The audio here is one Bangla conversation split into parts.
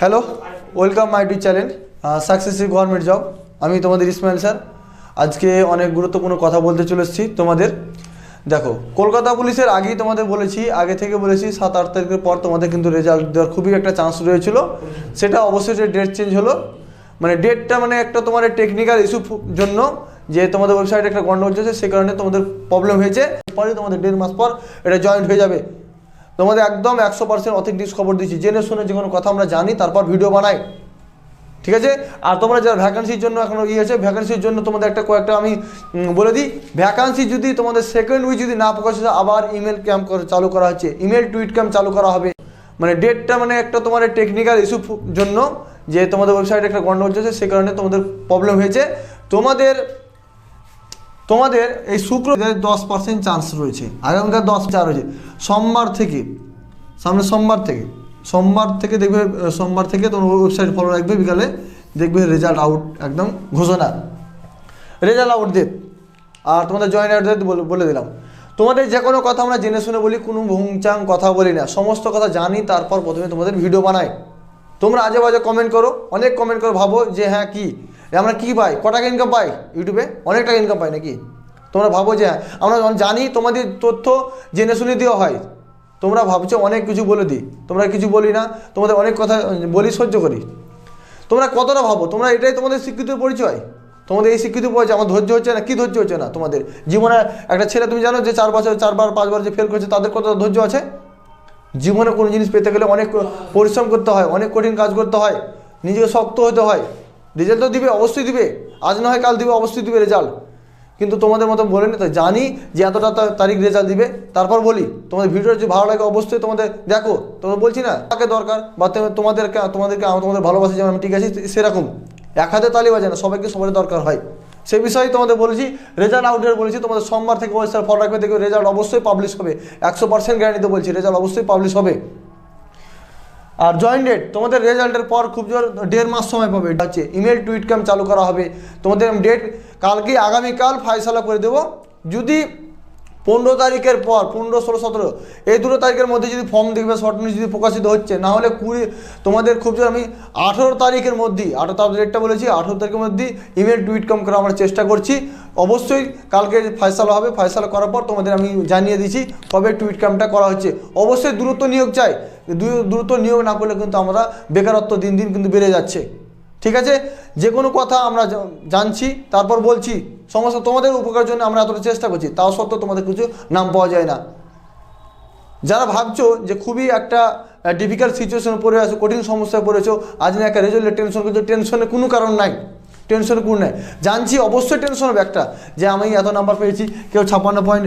Hello welcome my to channel successive government job আমি তোমাদের ইসমাইল স্যার। আজকে অনেক গুরুত্বপূর্ণ কথা বলতে চলে এসেছি তোমাদের। দেখো, কলকাতা পুলিশের আগেই তোমাদের বলেছি, আগে থেকে বলেছি, সাত, আট তারিখের পর তোমাদের কিন্তু রেজাল্ট দেওয়ার খুবই একটা চান্স রয়েছিল। সেটা অবশ্যই ডেট চেঞ্জ হলো। মানে ডেটটা মানে একটা তোমার টেকনিক্যাল ইস্যু জন্য যে তোমাদের ওয়েবসাইটে একটা গন্ডগোল চলছে, সে কারণে তোমাদের প্রবলেম হয়েছে। পরে তোমাদের দেড় মাস পর এটা জয়েন্ট হয়ে যাবে। তোমাদের একদম একশো পার্সেন্ট অথেন্টিক খবর দিচ্ছি জেনে শুনে যে কোনো কথা আমরা জানি, তারপর ভিডিও বানাই। ঠিক আছে? আর তোমরা যারা ভ্যাকান্সির জন্য এখনও ইয়ে আছে ভ্যাকান্সির জন্য তোমাদের একটা কয়েকটা আমি বলে দিই। ভ্যাকান্সি যদি তোমাদের সেকেন্ড উইক যদি না প্রকাশ আবার ইমেল ক্যাম্প চালু করা হচ্ছে। ইমেল টুইট ক্যাম্প চালু করা হবে। মানে ডেটটা মানে একটা তোমার টেকনিক্যাল ইস্যু জন্য যে তোমাদের ওয়েবসাইটে একটা গন্ডগোল চলছে, সে কারণে তোমাদের প্রবলেম হয়েছে। তোমাদের তোমাদের এই শুক্র দশ পার্সেন্ট চান্স রয়েছে, আগামীকাল দশ চার রয়েছে। সোমবার থেকে, সামনে সোমবার থেকে সোমবার থেকে দেখবে সোমবার থেকে তোমার ওয়েবসাইট ফলো রাখবে, বিকালে দেখবে রেজাল্ট আউট একদম ঘোষণা। রেজাল্ট আউট ডেট আর তোমাদের জয়েন আউট ডেট বলে দিলাম। তোমাদের যে কোনো কথা আমরা জেনে শুনে বলি, কোনো ভুংচাং কথা বলি না। সমস্ত কথা জানি, তারপর প্রথমে তোমাদের ভিডিও বানাই। তোমরা আজে বাজে কমেন্ট করো, অনেক কমেন্ট করো ভাবো যে হ্যাঁ কি? আমরা কি পাই? ক টাকা ইনকাম পাই? ইউটিউবে অনেক টাকা ইনকাম পাই নাকি? তোমরা ভাবো যে হ্যাঁ আমরা জানি তোমাদের তথ্য জেনে শুনে দেওয়া হয়, তোমরা ভাবছ অনেক কিছু বলে দিই। তোমরা কিছু বলি না, তোমাদের অনেক কথা বলি সহ্য করি। তোমরা কতটা ভাবো? তোমরা এটাই তোমাদের স্বীকৃতির পরিচয়। তোমাদের এই স্বীকৃতি পরিচয়, আমার ধৈর্য হচ্ছে না, কি ধৈর্য হচ্ছে না তোমাদের? জীবনে একটা ছেলে, তুমি জানো যে চার বছর, চারবার, পাঁচবার যে ফেল করছে, তাদের কতটা ধৈর্য আছে? জীবনে কোনো জিনিস পেতে গেলে অনেক পরিশ্রম করতে হয়, অনেক কঠিন কাজ করতে হয়, নিজেকে শক্ত হতে হয়। রেজাল্ট তো দিবে, অবশ্যই দিবে। আজ না হয় কাল দিবে, অবশ্যই দিবে রেজাল্ট কিন্তু তোমাদের মতো বলে নি তো, জানি যে এতটা তারিখ রেজাল্ট দিবে। তারপর বলি, তোমাদের ভিডিও যদি ভালো লাগে অবশ্যই তোমাদের দেখো। তোমরা বলছি না তাকে দরকার বা তোমাদেরকে তোমাদেরকে তোমাদের ভালোবাসি যেমন আমি ঠিক আছি সেরকম। এক হাতে তালি বাজে না, সবাইকে সবার দরকার হয়। সেই বিষয়ে তোমাদের বলেছি রেজাল্ট আউটের বলেছি, তোমাদের সোমবার থেকে ওয়েবসাইট ফলো রাখবে, দেখবে রেজাল্ট অবশ্যই পাবলিশ হবে। একশো পার্সেন্ট গ্যারান্টিতে বলছি রেজাল্ট অবশ্যই পাবলিশ হবে। আর জয়েন ডেট তোমাদের রেজাল্টের পর খুব জোর দেড় মাস সময় পাবে। এটা হচ্ছে ইমেল টুইট ক্যাম্প চালু করা হবে। তোমাদের ডেট কালকে আগামীকাল ফাইসালা করে দেবো। যদি পনেরো তারিখের পর, পনেরো, ষোলো, সতেরো, এই দুটো তারিখের মধ্যে যদি ফর্ম দেখবে শর্ট নিউজ যদি প্রকাশিত হচ্ছে, না হলে কুড়ি, তোমাদের খুব জোর আমি আঠেরো তারিখের মধ্যেই, আঠেরো তারিখ ডেটটা বলেছি, আঠেরো তারিখের মধ্যেই ইমেল টুইট ক্যাম্প করা আমরা চেষ্টা করছি। অবশ্যই কালকে ফাইসালা হবে। ফাইসালা করার পর তোমাদের আমি জানিয়ে দিচ্ছি কবে টুইট ক্যাম্পটা করা হচ্ছে। অবশ্যই দ্রুত নিয়োগ চাই। দ্রুত নিয়োগ না করলে কিন্তু আমরা বেকারত্ব দিন দিন কিন্তু বেড়ে যাচ্ছে। ঠিক আছে? যে কোনো কথা আমরা জানছি, তারপর বলছি, সমস্ত তোমাদের উপকার জন্য আমরা এতটা চেষ্টা করছি, তাও সত্ত্বেও তোমাদের কিছু নাম পাওয়া যায় না। যারা ভাবছ যে খুবই একটা ডিফিকাল্ট সিচুয়েশনে পড়ে আছো, কঠিন সমস্যায় পড়েছো, আজ না একটা রেজাল্টের টেনশন করছ টেনশনের কোনো কারণ নাই। টেনশনের কোনো নাই। জানছি অবশ্যই টেনশন হবে একটা, যে আমি এত নাম্বার পেয়েছি, কেউ ছাপ্পান্ন পয়েন্ট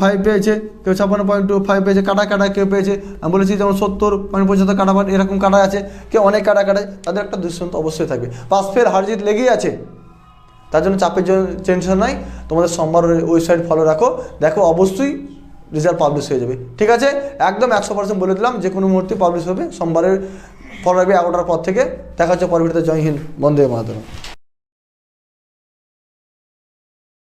ফাইভ পেয়েছে, কেউ ছাপ্পান্ন পয়েন্ট টু ফাইভ পেয়েছে, কাটা কাটা কেউ পেয়েছে। আমি বলেছি যেমন সত্তর পয়েন্ট পঁচাত্তর কাটা এরকম কাটা আছে, কেউ অনেক কাটা কাটায়, তাদের একটা দুঃসন্ত অবশ্যই থাকবে। পাস ফের হারজিত লেগেই আছে, তার জন্য চাপের জন্য টেনশন নাই, তোমাদের সোমবার ওয়েবসাইট ফলো রাখো, দেখো অবশ্যই রেজাল্ট পাবলিশ হয়ে যাবে। ঠিক আছে? একদম একশো পার্সেন্ট বলে দিলাম, যে কোনো মুহূর্তে পাবলিশ হবে, সোমবারের ফলো রাখবে এগারোটার পর থেকে, দেখা হচ্ছে পরবর্তীতে, জয় হিন্দ, বন্দে মাতরম।